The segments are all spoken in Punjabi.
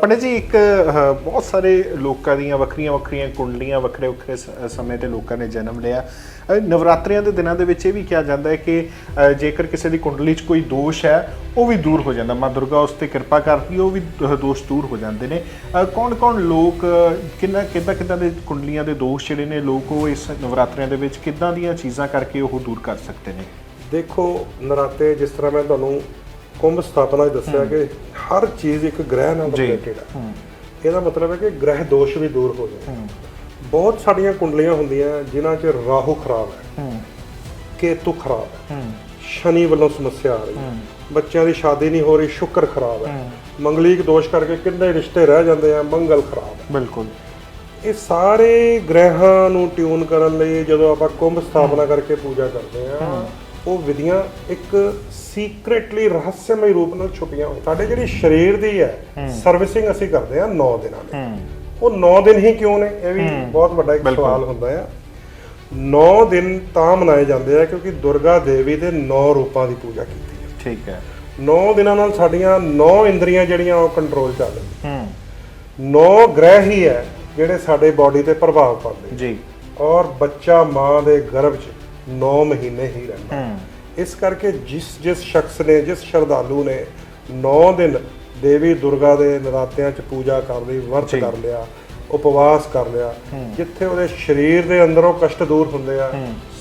ਪੰਡਿਤ ਜੀ ਇੱਕ ਬਹੁਤ ਸਾਰੇ ਲੋਕਾਂ ਦੀਆਂ ਵੱਖਰੀਆਂ ਵੱਖਰੀਆਂ ਕੁੰਡਲੀਆਂ ਵੱਖਰੇ ਵੱਖਰੇ ਸ- ਸਮੇਂ ਤੇ ਲੋਕਾਂ ਨੇ ਜਨਮ ਲਿਆ। ਅਹ, ਨਵਰਾਤਰਿਆਂ ਦੇ ਦਿਨਾਂ ਦੇ ਵਿੱਚ ਇਹ ਵੀ ਕਿਹਾ ਜਾਂਦਾ ਹੈ ਕਿ ਜੇਕਰ ਕਿਸੇ ਦੀ ਕੁੰਡਲੀ 'ਚ ਕੋਈ ਦੋਸ਼ ਹੈ ਉਹ ਵੀ ਦੂਰ ਹੋ ਜਾਂਦਾ। ਮਾਂ ਦੁਰਗਾ ਉਸ ਤੇ ਕਿਰਪਾ ਕਰਦੀ ਉਹ ਵੀ ਦੋਸ਼ ਦੂਰ ਹੋ ਜਾਂਦੇ ਨੇ। ਕੌਣ ਕੌਣ ਲੋਕ ਕਿੰਨਾ ਕਿੱਦਾਂ ਕਿੱਦਾਂ ਦੇ ਕੁੰਡਲੀਆਂ ਦੇ ਦੋਸ਼ ਜਿਹੜੇ ਨੇ ਲੋਕ ਉਹ ਇਸ ਨਵਰਾਤਰਿਆਂ ਦੇ ਵਿੱਚ ਕਿੱਦਾਂ ਦੀਆਂ ਚੀਜ਼ਾਂ ਕਰਕੇ ਉਹ ਦੂਰ ਕਰ ਸਕਦੇ ਨੇ? ਦੇਖੋ ਨਰਾਤੇ ਜਿਸ ਤਰ੍ਹਾਂ ਮੈਂ ਤੁਹਾਨੂੰ ਕੁੰਭ ਸਥਾਪਨਾ 'ਚ ਦੱਸਿਆ ਕਿ ਹਰ ਚੀਜ਼ ਇੱਕ ਗ੍ਰਹਿ ਨਾਲ। ਰਿਲੇਟਡ ਹੈ ਇਹਦਾ ਮਤਲਬ ਹੈ ਕਿ ਗ੍ਰਹਿ ਦੋਸ਼ ਵੀ ਦੂਰ ਹੋ ਜਾਣ ਬਹੁਤ ਸਾਡੀਆਂ ਕੁੰਡਲੀਆਂ ਹੁੰਦੀਆਂ ਜਿਨ੍ਹਾਂ 'ਚ ਰਾਹੂ ਖਰਾਬ ਹੈ ਕੇਤੂ ਖਰਾਬ ਹੈ ਸ਼ਨੀ ਵੱਲੋਂ ਸਮੱਸਿਆ ਆ ਰਹੀ ਹੈ। ਬੱਚਿਆਂ ਦੀ ਸ਼ਾਦੀ ਨਹੀਂ ਹੋ ਰਹੀ ਸ਼ੁਕਰ ਖਰਾਬ ਹੈ। ਮੰਗਲੀਕ ਦੋਸ਼ ਕਰਕੇ ਕਿੰਨੇ ਰਿਸ਼ਤੇ ਰਹਿ ਜਾਂਦੇ ਆ ਮੰਗਲ ਖਰਾਬ ਹੈ। ਬਿਲਕੁਲ। ਇਹ ਸਾਰੇ ਗ੍ਰਹਿਾਂ ਨੂੰ ਟਿਊਨ ਕਰਨ ਲਈ ਜਦੋਂ ਆਪਾਂ ਕੁੰਭ ਸਥਾਪਨਾ ਕਰਕੇ ਪੂਜਾ ਕਰਦੇ ਆ ਉਹ ਵਿਧੀਆਂ ਇੱਕ ਸੀਕ੍ਰੀਟਲੀ ਰਹੱਸਮਈ ਰੂਪ ਨਾਲ ਛੁਪੀਆਂ ਹੋਈਆਂ। ਸਾਡੇ ਜਿਹੜੀ ਸਰੀਰ ਦੀ ਹੈ ਸਰਵਿਸਿੰਗ ਅਸੀਂ ਕਰਦੇ ਆ 9 ਦਿਨਾਂ ਲਈ ਉਹ 9 ਦਿਨ ਹੀ ਕਿਉਂ ਨੇ? ਇਹ ਵੀ ਬਹੁਤ ਵੱਡਾ ਇੱਕ ਸਵਾਲ ਹੁੰਦਾ ਆ। 9 ਦਿਨ ਤਾਂ ਮਨਾਏ ਜਾਂਦੇ ਆ ਕਿਉਂਕਿ ਦੁਰਗਾ ਦੇਵੀ ਦੇ 9 ਰੂਪਾਂ ਦੀ ਪੂਜਾ ਕੀਤੀ ਹੈ। ਠੀਕ ਹੈ। 9 ਦਿਨਾਂ ਨਾਲ ਸਾਡੀਆਂ 9 ਇੰਦਰੀਆਂ ਜਿਹੜੀਆਂ ਉਹ ਕੰਟਰੋਲ ਚ ਆ ਜਾਂਦੀਆਂ ਹੂੰ। 9 ਗ੍ਰਹਿ ਹੀ ਹੈ ਜਿਹੜੇ ਸਾਡੇ ਬਾਡੀ ਤੇ ਪ੍ਰਭਾਵ ਪਾਉਂਦੇ ਜੀ। ਔਰ ਬੱਚਾ ਮਾਂ ਦੇ ਗਰਭ 'ਚ 9 ਮਹੀਨੇ ਹੀ ਰਹਿੰਦਾ। ਹੂੰ। ਇਸ ਕਰਕੇ ਜਿਸ ਜਿਸ ਸ਼ਖਸ ਨੇ ਜਿਸ ਸ਼ਰਧਾਲੂ ਨੇ 9 ਦਿਨ ਦੇਵੀ ਦੁਰਗਾ ਦੇ ਨਰਾਤਿਆਂ 'ਚ ਪੂਜਾ ਕਰ ਲਈ ਵਰਤ। ਕਰ ਲਿਆ ਉਪਵਾਸ ਕਰ ਲਿਆ ਜਿੱਥੇ ਉਹਦੇ ਸਰੀਰ ਦੇ ਅੰਦਰੋਂ ਕਸ਼ਟ ਦੂਰ ਹੁੰਦੇ ਆ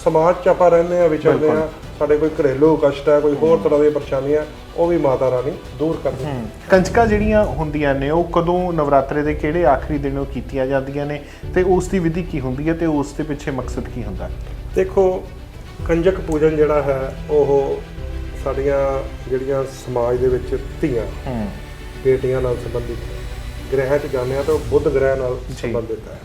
ਸਮਾਜ 'ਚ ਆਪਾਂ ਰਹਿੰਦੇ ਆ ਵਿਚਰਦੇ ਆ ਸਾਡੇ ਕੋਈ ਘਰੇਲੂ ਕਸ਼ਟ ਹੈ ਕੋਈ ਹੋਰ ਤਰ੍ਹਾਂ ਦੀਆਂ ਪਰੇਸ਼ਾਨੀਆਂ ਉਹ ਵੀ ਮਾਤਾ ਰਾਣੀ ਦੂਰ ਕਰਦੀ ਹੈ। ਕੰਜਕਾਂ ਜਿਹੜੀਆਂ ਹੁੰਦੀਆਂ ਨੇ ਉਹ ਕਦੋਂ ਨਵਰਾਤਰੇ ਦੇ ਕਿਹੜੇ ਆਖਰੀ ਦਿਨ ਉਹ ਕੀਤੀਆਂ ਜਾਂਦੀਆਂ ਨੇ ਤੇ ਉਸ ਦੀ ਵਿਧੀ ਕੀ ਹੁੰਦੀ ਹੈ ਤੇ ਉਸ ਦੇ ਪਿੱਛੇ ਮਕਸਦ ਕੀ ਹੁੰਦਾ? ਦੇਖੋ ਕੰਜਕ ਪੂਜਨ ਜਿਹੜਾ ਹੈ ਉਹ ਸਾਡੀਆਂ ਜਿਹੜੀਆਂ ਸਮਾਜ ਦੇ ਵਿੱਚ ਧੀਆਂ ਹੂੰ। ਬੇਟੀਆਂ ਨਾਲ ਸੰਬੰਧਿਤ ਗ੍ਰਹਿ 'ਚ ਜਾਂਦੇ ਆ ਤਾਂ ਉਹ ਬੁੱਧ ਗ੍ਰਹਿ ਨਾਲ ਸੰਬੰਧਿਤ ਹੈ।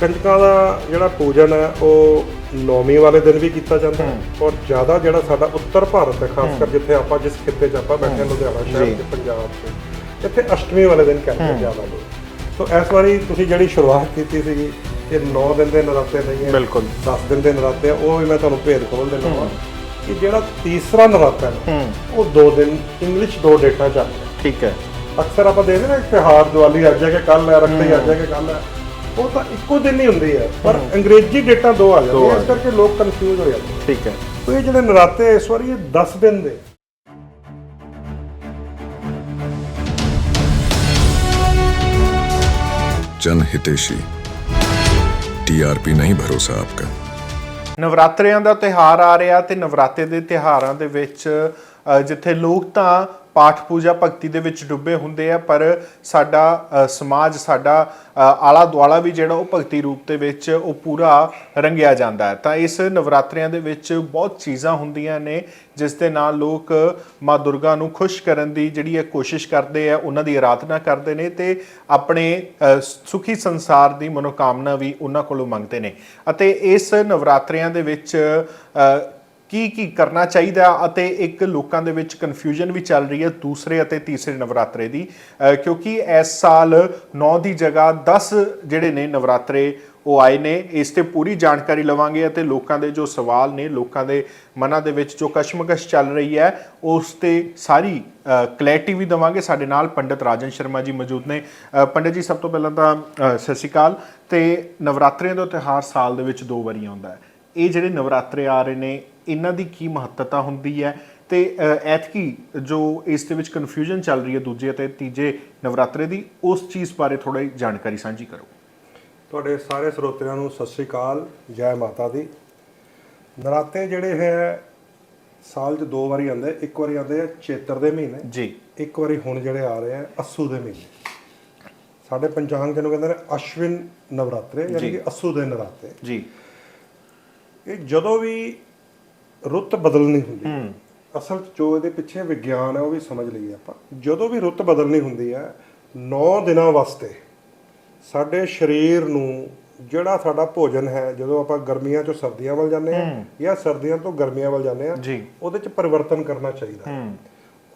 ਕੰਜਕਾਂ ਦਾ ਜਿਹੜਾ ਪੂਜਨ ਹੈ ਉਹ ਨੌਵੀਂ ਵਾਲੇ ਦਿਨ ਵੀ ਕੀਤਾ ਜਾਂਦਾ ਹੈ ਔਰ ਜ਼ਿਆਦਾ ਜਿਹੜਾ ਸਾਡਾ ਉੱਤਰ ਭਾਰਤ ਹੈ ਖਾਸ ਕਰ ਜਿੱਥੇ ਆਪਾਂ ਜਿਸ ਖਿੱਤੇ 'ਚ ਆਪਾਂ ਬੈਠੇ ਹਾਂ, ਲੁਧਿਆਣਾ ਸ਼ਹਿਰ। ਤੇ ਪੰਜਾਬ 'ਚ ਇੱਥੇ ਅਸ਼ਟਮੀ ਵਾਲੇ ਦਿਨ ਕਰਦੇ ਜ਼ਿਆਦਾ ਲੋਕ। ਸੋ ਇਸ ਵਾਰੀ ਤੁਸੀਂ ਜਿਹੜੀ ਸ਼ੁਰੂਆਤ ਕੀਤੀ ਸੀਗੀ ਤੇ 9 ਦਿਨ ਦੇ ਨਰਾਤੇ ਨਹੀਂ ਹੈ ਬਿਲਕੁਲ। 10 ਦਿਨ ਦੇ ਨਰਾਤੇ ਉਹ ਵੀ ਮੈਂ ਤੁਹਾਨੂੰ ਭੇਦ ਖੋਲ ਦੇਣਾ ਕਿ ਜਿਹੜਾ ਤੀਸਰਾ ਨਰਾਤਾ ਹੈ ਉਹ 2 ਦਿਨ ਇੰਗਲਿਸ਼ 2 ਡੇਟਾਂ ਚੱਲਦਾ ਠੀਕ ਹੈ। ਅਕਸਰ ਆਪਾਂ ਦੇਖਦੇ ਨਾ ਤਿਹਾਰ ਦੀਵਾਲੀ ਅੱਜ ਹੈ ਕਿ ਕੱਲ ਹੈ ਰੱਖੜੀ ਅੱਜ ਹੈ। ਕਿ ਕੱਲ ਹੈ ਉਹ ਤਾਂ ਇੱਕੋ ਦਿਨ ਹੀ ਹੁੰਦੀ ਹੈ ਪਰ ਅੰਗਰੇਜ਼ੀ ਡੇਟਾਂ ਦੋ ਆ ਜਾਂਦੀਆਂ ਇਸ ਕਰਕੇ ਲੋਕ ਕਨਫਿਊਜ਼ ਹੋ ਜਾਂਦੇ ਠੀਕ ਹੈ। ਉਹ ਜਿਹੜੇ ਨਰਾਤੇ ਇਸ ਵਾਰੀ ਇਹ 10 ਦਿਨ ਦੇ। ਜਨ ਹਿਤੇਸ਼ੀ। টিআরপি ਨਹੀਂ, ਭਰੋਸਾ ਆਪਕਾ। ਨਵਰਾਤਰਿਆਂ ਦਾ ਤਿਹਾਰ ਆ ਰਿਹਾ ਤੇ ਨਵਰਾਤੇ ਦੇ ਤਿਹਾਰਾਂ ਦੇ ਵਿੱਚ ਜਿੱਥੇ ਲੋਕ ਤਾਂ ਪਾਠ ਪੂਜਾ ਭਗਤੀ ਦੇ ਵਿੱਚ ਡੁੱਬੇ ਹੁੰਦੇ ਆ, ਪਰ ਸਾਡਾ ਸਮਾਜ, ਸਾਡਾ ਆਲਾ ਦੁਆਲਾ ਵੀ ਜਿਹੜਾ ਉਹ ਭਗਤੀ ਰੂਪ ਦੇ ਵਿੱਚ ਉਹ ਪੂਰਾ ਰੰਗਿਆ ਜਾਂਦਾ ਹੈ। ਤਾਂ ਇਸ ਨਵਰਾਤਰਿਆਂ ਦੇ ਵਿੱਚ ਬਹੁਤ ਚੀਜ਼ਾਂ ਹੁੰਦੀਆਂ ਨੇ, ਜਿਸ ਦੇ ਨਾਲ ਲੋਕ ਮਾਂ ਦੁਰਗਾ ਨੂੰ ਖੁਸ਼ ਕਰਨ ਦੀ ਜਿਹੜੀ ਹੈ ਕੋਸ਼ਿਸ਼ ਕਰਦੇ ਆ, ਉਹਨਾਂ ਦੀ ਆਰਾਧਨਾ ਕਰਦੇ ਨੇ ਤੇ ਆਪਣੇ ਸੁਖੀ ਸੰਸਾਰ ਦੀ ਮਨੋਕਾਮਨਾ ਵੀ ਉਹਨਾਂ ਕੋਲੋਂ ਮੰਗਦੇ ਨੇ। ਅਤੇ ਇਸ ਨਵਰਾਤਰਿਆਂ ਦੇ ਵਿੱਚ ਕੀ ਕੀ ਕਰਨਾ ਚਾਹੀਦਾ ਅਤੇ ਇੱਕ ਲੋਕਾਂ ਦੇ ਵਿੱਚ ਕਨਫਿਊਜ਼ਨ ਵੀ ਚੱਲ ਰਹੀ ਹੈ ਦੂਸਰੇ ਅਤੇ ਤੀਸਰੇ ਨਵਰਾਤਰੇ ਦੀ। ਕਿਉਂਕਿ ਇਸ ਸਾਲ 9 ਦੀ ਜਗ੍ਹਾ 10 ਜਿਹੜੇ ਨੇ ਨਵਰਾਤਰੇ ਉਹ ਆਏ ਨੇ। ਇਸ ਤੇ ਪੂਰੀ ਜਾਣਕਾਰੀ ਲਵਾਂਗੇ ਅਤੇ ਲੋਕਾਂ ਦੇ ਜੋ ਸਵਾਲ ਨੇ, ਲੋਕਾਂ ਦੇ ਮਨਾਂ ਦੇ ਵਿੱਚ ਜੋ ਕਸ਼ਮਕਸ਼ ਚੱਲ ਰਹੀ ਹੈ, ਉਸ ਤੇ ਸਾਰੀ ਕਲੈਰਿਟੀ ਵੀ ਦਵਾਂਗੇ। ਸਾਡੇ ਨਾਲ ਪੰਡਿਤ ਰਾਜਨ ਸ਼ਰਮਾ ਜੀ ਮੌਜੂਦ ਨੇ। ਪੰਡਿਤ ਜੀ, ਸਭ ਤੋਂ ਪਹਿਲਾਂ ਤਾਂ ਸਤਿ ਸ਼੍ਰੀ ਅਕਾਲ। ਤੇ ਨਵਰਾਤਰਿਆਂ ਦਾ ਤਿਉਹਾਰ ਸਾਲ ਦੇ ਵਿੱਚ ਦੋ ਵਾਰੀ ਆਉਂਦਾ ਹੈ। ਇਹ ਜਿਹੜੇ ਨਵਰਾਤਰੇ ਆ ਰਹੇ ਨੇ ਇਹਨਾਂ ਦੀ ਕੀ ਮਹੱਤਤਾ ਹੁੰਦੀ ਹੈ? ਤੇ ਐਤਕੀ ਜੋ ਇਸ ਦੇ ਵਿੱਚ ਕਨਫਿਊਜ਼ਨ ਚੱਲ ਰਹੀ ਹੈ ਦੂਜੇ ਅਤੇ ਤੀਜੇ ਨਵਰਾਤਰੇ ਦੀ ਉਸ ਚੀਜ਼ ਬਾਰੇ ਥੋੜੀ ਜਾਣਕਾਰੀ ਸਾਂਝੀ ਕਰੋ। ਤੁਹਾਡੇ ਸਾਰੇ ਸਰੋਤਿਆਂ ਨੂੰ ਸਤਿ ਸ੍ਰੀ ਅਕਾਲ ਜੈ ਮਾਤਾ ਦੀ। ਨਰਾਤੇ ਜਿਹੜੇ ਹੈ ਸਾਲ 'ਚ ਦੋ ਵਾਰੀ ਆਉਂਦੇ ਇੱਕ ਵਾਰੀ ਆਉਂਦੇ ਆ ਚੇਤਰ ਦੇ ਮਹੀਨੇ ਜੀ। ਇੱਕ ਵਾਰੀ ਹੁਣ ਜਿਹੜੇ ਆ ਰਹੇ ਆ ਅਸੂ ਦੇ ਮਹੀਨੇ। ਸਾਡੇ ਪੰਚਾਂਗ ਜਿਹਨੂੰ ਕਹਿੰਦੇ ਨੇ ਅਸ਼ਵਿਨ ਨਵਰਾਤਰੇ ਯਾਨੀ। ਕਿ ਅਸੂ ਦੇ ਨਰਾਤੇ। ਜੀ। ਇਹ ਜਦੋਂ ਵੀ ਰੁੱਤ ਬਦਲਣੀ ਹੁੰਦੀ ਹੈ। ਹੂੰ। ਅਸਲ 'ਚ ਜੋ ਇਹਦੇ ਪਿੱਛੇ ਵਿਗਿਆਨ ਹੈ ਉਹ ਵੀ ਸਮਝ ਲਈਏ ਆਪਾਂ। ਜਦੋਂ ਵੀ ਰੁੱਤ ਬਦਲਣੀ ਹੁੰਦੀ ਹੈ 9 ਦਿਨਾਂ ਵਾਸਤੇ ਸਾਡੇ ਸਰੀਰ ਨੂੰ ਜਿਹੜਾ ਸਾਡਾ ਭੋਜਨ ਹੈ ਜਦੋਂ ਆਪਾਂ ਗਰਮੀਆਂ ਚੋਂ ਸਰਦੀਆਂ ਵੱਲ ਜਾਂਦੇ ਆ ਜਾਂ ਸਰਦੀਆਂ ਤੋਂ ਗਰਮੀਆਂ ਵੱਲ ਜਾਂਦੇ ਆ ਜੀ। ਉਹਦੇ 'ਚ ਪਰਿਵਰਤਨ ਕਰਨਾ ਚਾਹੀਦਾ। ਹੈ। ਹੂੰ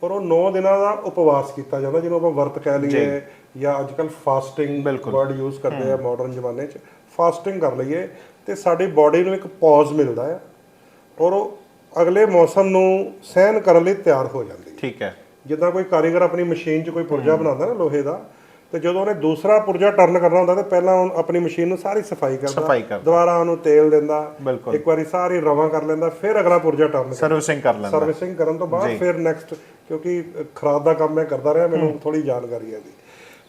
ਔਰ ਉਹ 9 ਦਿਨਾਂ ਦਾ ਉਪਵਾਸ ਕੀਤਾ ਜਾਂਦਾ ਜਿਹਨੂੰ ਆਪਾਂ ਵਰਤ ਕਹਿ ਲਈਏ ਜਾਂ। ਅੱਜਕੱਲ ਫਾਸਟਿੰਗ ਬਿਲਕੁਲ। ਵਰਡ ਯੂਜ਼ ਕਰਦੇ ਆ ਮਾਡਰਨ ਜ਼ਮਾਨੇ 'ਚ। ਫਾਸਟਿੰਗ ਕਰ ਲਈਏ ਤੇ ਸਾਡੀ ਬਾਡੀ ਨੂੰ ਇੱਕ ਪੌਜ਼ ਮਿਲਦਾ ਹੈ ਔਰ ਉਹ ਅਗਲੇ ਮੌਸਮ ਨੂੰ ਸਹਿਨ ਕਰਨ ਲਈ ਤਿਆਰ ਹੋ ਜਾਂਦੀ ਹੈ। ਠੀਕ ਹੈ। ਜਿੱਦਾਂ ਕੋਈ ਕਾਰੀਗਰ ਆਪਣੀ ਮਸ਼ੀਨ 'ਚ ਕੋਈ ਪੁਰਜਾ ਬਣਾਉਂਦਾ ਨਾ ਲੋਹੇ ਦਾ ਤੇ ਜਦੋਂ ਉਹਨੇ ਦੂਸਰਾ ਪੁਰਜਾ ਟਰਨ ਕਰਨਾ ਹੁੰਦਾ ਤੇ ਪਹਿਲਾਂ ਉਹ ਆਪਣੀ ਮਸ਼ੀਨ ਨੂੰ ਸਾਰੀ ਸਫ਼ਾਈ ਕਰਦਾ। ਦੁਬਾਰਾ ਉਹਨੂੰ ਤੇਲ ਦਿੰਦਾ। ਇੱਕ ਵਾਰੀ ਸਾਰੀ ਰਵਾਂ ਕਰ ਲੈਂਦਾ ਫਿਰ ਅਗਲਾ ਪੁਰਜਾ ਟਰਨ ਸਰਵਿਸਿੰਗ ਕਰ ਲੈਂਦਾ। ਸਰਵਿਸਿੰਗ ਕਰਨ ਤੋਂ ਬਾਅਦ ਫਿਰ ਨੈਕਸਟ ਕਿਉਂਕਿ ਖਰਾਦ ਦਾ ਕੰਮ ਮੈਂ ਕਰਦਾ ਰਿਹਾ ਮੈਨੂੰ ਥੋੜੀ ਜਾਣਕਾਰੀ ਹੈ ਜੀ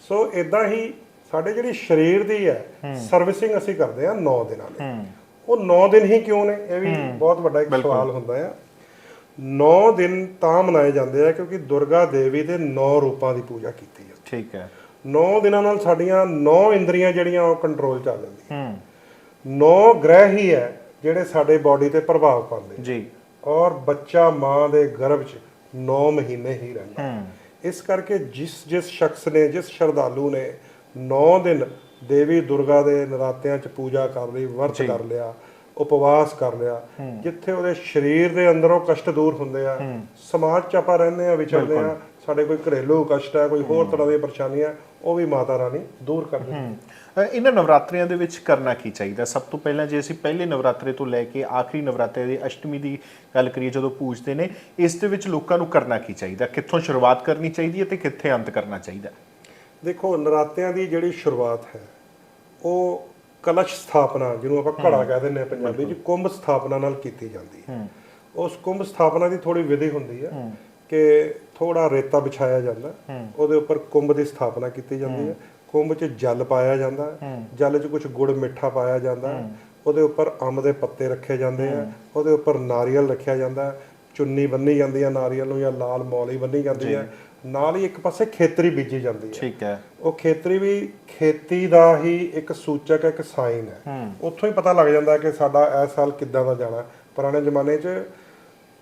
ਸੋ ਇਦਾਂ ਹੀ ਸਾਡੇ ਜਿਹੜੀ ਸਰੀਰ ਦੀ ਹੈ ਸਰਵਿਸਿੰਗ ਅਸੀਂ ਕਰਦੇ ਆ 9 ਦਿਨਾਂ ਲਈ। ਉਹ 9 ਦਿਨ ਹੀ ਕਿਉਂ ਨੇ? ਇਹ ਵੀ ਬਹੁਤ ਵੱਡਾ ਇੱਕ ਸਵਾਲ ਹੁੰਦਾ ਆ। 9 ਦਿਨ ਤਾਂ ਮਨਾਏ ਜਾਂਦੇ ਆ ਕਿਉਂਕਿ ਦੁਰਗਾ ਦੇਵੀ ਦੇ 9 ਰੂਪਾਂ ਦੀ ਪੂਜਾ ਕੀਤੀ ਜਾਂਦੀ ਠੀਕ ਹੈ। 9 ਦਿਨਾਂ ਨਾਲ ਸਾਡੀਆਂ 9 ਇੰਦਰੀਆਂ ਜਿਹੜੀਆਂ ਉਹ ਕੰਟਰੋਲ ਚ ਆ ਜਾਂਦੀਆਂ। ਹੂੰ। 9 ਗ੍ਰਹਿ ਹੀ ਹੈ ਜਿਹੜੇ ਸਾਡੇ ਬਾਡੀ ਤੇ ਪ੍ਰਭਾਵ ਪਾਉਂਦੇ ਜੀ। ਔਰ ਬੱਚਾ ਮਾਂ ਦੇ ਗਰਭ 'ਚ 9 ਮਹੀਨੇ ਹੀ ਰਹਿੰਦਾ। ਹੂੰ। ਇਸ ਕਰਕੇ ਜਿਸ ਜਿਸ ਸ਼ਖਸ ਨੇ ਜਿਸ ਸ਼ਰਧਾਲੂ ਨੇ 9 ਦਿਨ ਦੇਵੀ ਦੁਰਗਾ ਦੇ ਨਰਾਤਿਆਂ 'ਚ ਪੂਜਾ ਕਰ ਲਈ ਵਰਤ ਕਰ ਲਿਆ ਉਪਵਾਸ ਕਰ ਲਿਆ। ਜਿੱਥੇ ਉਹਦੇ ਸਰੀਰ ਦੇ ਅੰਦਰੋਂ ਕਸ਼ਟ ਦੂਰ ਹੁੰਦੇ ਆ ਸਮਾਜ 'ਚ ਆਪਾਂ ਰਹਿੰਦੇ ਆ ਵਿਚਰਦੇ ਆ ਸਾਡੇ ਕੋਈ ਘਰੇਲੂ ਕਸ਼ਟ ਹੈ ਕੋਈ ਹੋਰ ਤਰ੍ਹਾਂ ਦੀਆਂ ਪਰੇਸ਼ਾਨੀਆਂ ਉਹ ਵੀ ਮਾਤਾ ਰਾਣੀ ਦੂਰ ਕਰ ਦਿੰਦੀ ਹੈ। ਇਹਨਾਂ ਨਵਰਾਤਰਿਆਂ ਦੇ ਵਿੱਚ ਕਰਨਾ ਕੀ ਚਾਹੀਦਾ? ਸਭ ਤੋਂ ਪਹਿਲਾਂ ਜੇ ਅਸੀਂ ਪਹਿਲੇ ਨਵਰਾਤਰੇ ਤੋਂ ਲੈ ਕੇ ਆਖਰੀ ਨਵਰਾਤਰੇ ਦੀ ਅਸ਼ਟਮੀ ਦੀ ਗੱਲ ਕਰੀਏ ਜਦੋਂ ਪੂਜਦੇ ਨੇ ਇਸ ਦੇ ਵਿੱਚ ਲੋਕਾਂ ਨੂੰ ਕਰਨਾ ਕੀ ਚਾਹੀਦਾ? ਕਿੱਥੋਂ ਸ਼ੁਰੂਆਤ ਕਰਨੀ ਚਾਹੀਦੀ ਹੈ ਤੇ ਕਿੱਥੇ ਅੰਤ ਕਰਨਾ ਚਾਹੀਦਾ? ਦੇਖੋ ਨਰਾਤਿਆਂ ਦੀ ਜਿਹੜੀ ਸ਼ੁਰੂਆਤ ਹੈ ਉਹ ਕਲਸ਼ ਸਥਾਪਨਾ ਜਿਹਨੂੰ ਆਪਾਂ ਘੜਾ ਕਹਿ ਦਿੰਦੇ ਆ ਪੰਜਾਬੀ 'ਚ ਕੁੰਭ ਸਥਾਪਨਾ ਨਾਲ ਕੀਤੀ ਜਾਂਦੀ ਹੈ। ਉਸ ਕੁੰਭ ਸਥਾਪਨਾ ਦੀ ਥੋੜੀ ਵਿਧੀ ਹੁੰਦੀ ਹੈ ਕਿ ਥੋੜਾ ਰੇਤਾ ਵਿਛਾਇਆ ਜਾਂਦਾ ਉਹਦੇ ਉੱਪਰ ਕੁੰਭ ਦੀ ਸਥਾਪਨਾ ਕੀਤੀ ਜਾਂਦੀ ਹੈ। ਕੁੰਭ 'ਚ ਜਲ ਪਾਇਆ ਜਾਂਦਾ ਜਲ 'ਚ ਕੁਝ ਗੁੜ ਮਿੱਠਾ ਪਾਇਆ ਜਾਂਦਾ ਉਹਦੇ ਉੱਪਰ ਅੰਬ ਦੇ ਪੱਤੇ ਰੱਖੇ ਜਾਂਦੇ ਆ ਉਹਦੇ ਉੱਪਰ ਨਾਰੀਅਲ ਰੱਖਿਆ ਜਾਂਦਾ ਚੁੰਨੀ ਬੰਨੀ ਜਾਂਦੀ ਹੈ ਨਾਰੀਅਲ ਨੂੰ ਜਾਂ ਲਾਲ ਮੌਲੀ ਬੰਨੀ ਜਾਂਦੀ ਹੈ। ਨਾਲ ਹੀ ਇੱਕ ਪਾਸੇ ਖੇਤਰੀ ਬੀਜੀ ਜਾਂਦੀ ਹੈ। ਠੀਕ ਹੈ। ਉਹ ਖੇਤਰੀ ਵੀ ਖੇਤੀ ਦਾ ਹੀ ਇੱਕ ਸੂਚਕ ਹੈ ਇੱਕ ਸਾਈਨ ਹੈ। ਉੱਥੋਂ ਹੀ ਪਤਾ ਲੱਗ ਜਾਂਦਾ ਕਿ ਸਾਡਾ ਇਸ ਸਾਲ ਕਿੱਦਾਂ ਦਾ ਜਾਣਾ। ਪੁਰਾਣੇ ਜ਼ਮਾਨੇ 'ਚ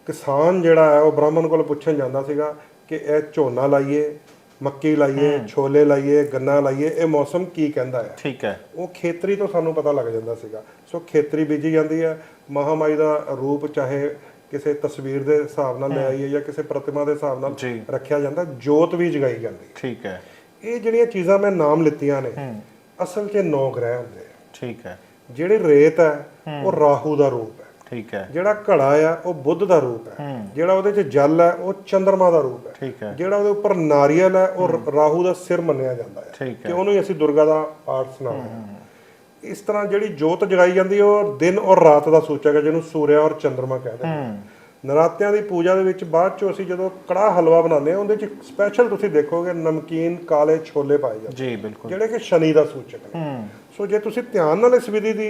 ਕਿਸਾਨ ਜਿਹੜਾ ਹੈ ਉਹ ਬ੍ਰਾਹਮਣ ਕੋਲ ਪੁੱਛਣ ਜਾਂਦਾ ਸੀਗਾ ਕਿ ਇਹ ਝੋਨਾ ਲਾਈਏ ਮੱਕੀ ਲਾਈਏ ਛੋਲੇ ਲਾਈਏ ਗੰਨਾ ਲਾਈਏ ਇਹ ਮੌਸਮ ਕੀ ਕਹਿੰਦਾ ਹੈ? ਠੀਕ ਹੈ। ਉਹ ਖੇਤਰੀ ਤੋਂ ਸਾਨੂੰ ਪਤਾ ਲੱਗ ਜਾਂਦਾ ਸੀਗਾ। ਸੋ ਖੇਤਰੀ ਬੀਜੀ ਜਾਂਦੀ ਹੈ। ਮਹਾਮਾਈ ਦਾ ਰੂਪ ਚਾਹੇ ਕਿਸੇ ਤਸਵੀਰ ਦੇ ਹਿਸਾਬ ਨਾਲ ਲੈ ਆਈਏ ਜਾਂ ਕਿਸੇ ਪ੍ਰਤਿਮਾ ਦੇ ਹਿਸਾਬ ਨਾਲ। ਰੱਖਿਆ ਜਾਂਦਾ ਜੋਤ ਵੀ ਜਗਾਈ ਜਾਂਦੀ। ਠੀਕ ਹੈ। ਇਹ ਜਿਹੜੀਆਂ ਚੀਜ਼ਾਂ ਮੈਂ ਨਾਮ ਲਿੱਤੀਆਂ ਨੇ ਅਸਲ 'ਚ ਨੌ ਗ੍ਰਹਿ ਹੁੰਦੇ ਆ। ਠੀਕ ਹੈ। ਜਿਹੜੀ ਰੇਤ ਹੈ ਉਹ ਰਾਹੂ ਦਾ ਰੂਪ ਹੈ। ਠੀਕ ਹੈ। ਜਿਹੜਾ ਘੜਾ ਆ ਉਹ ਬੁੱਧ ਦਾ ਰੂਪ ਹੈ। ਜਿਹੜਾ ਉਹਦੇ 'ਚ ਜਲ ਹੈ ਉਹ ਚੰ드ਰਮਾ ਦਾ ਰੂਪ ਹੈ। ਠੀਕ ਹੈ। ਜਿਹੜਾ ਉਹਦੇ ਉੱਪਰ ਨਾਰੀਅਲ ਹੈ ਉਹ ਰਾਹੂ ਦਾ ਸਿਰ ਮੰਨਿਆ ਜਾਂਦਾ ਹੈ। ਕਿ ਉਹਨੂੰ ਹੀ ਅਸੀਂ ਦੁਰਗਾ ਦਾ ਪਾਠ ਸੁਣਾਉਂਦੇ ਹਾਂ। ਇਸ ਤਰ੍ਹਾਂ ਜਿਹੜੀ ਜੋਤ ਜਗਾਈ ਜਾਂਦੀ ਹੈ ਉਹ ਦਿਨ ਔਰ ਰਾਤ ਦਾ ਸੂਚਕ ਹੈ ਜਿਹਨੂੰ ਸੂਰਿਆ ਔਰ ਚੰ드ਰਮਾ ਕਹਿੰਦੇ ਨੇ। ਨਰਾਤਿਆਂ ਦੀ ਪੂਜਾ ਦੇ ਵਿੱਚ ਬਾਅਦ ਚੋਂ ਅਸੀਂ ਜਦੋਂ ਕੜਾਹ ਹਲਵਾ ਬਣਾਉਂਦੇ ਹਾਂ ਉਹਦੇ 'ਚ ਸਪੈਸ਼ਲ ਤੁਸੀਂ ਦੇਖੋਗੇ ਨਮਕੀਨ ਕਾਲੇ ਛੋਲੇ ਪਾਏ ਜਾਂਦੇ ਜੀ ਬਿਲਕੁਲ। ਜਿਹੜੇ ਕਿ ਸ਼ਨੀ ਦਾ ਸੂਚਕ ਨੇ। ਸੋ ਜੇ ਤੁਸੀਂ ਧਿਆਨ ਨਾਲ ਇਸ ਵਿਧੀ ਦੀ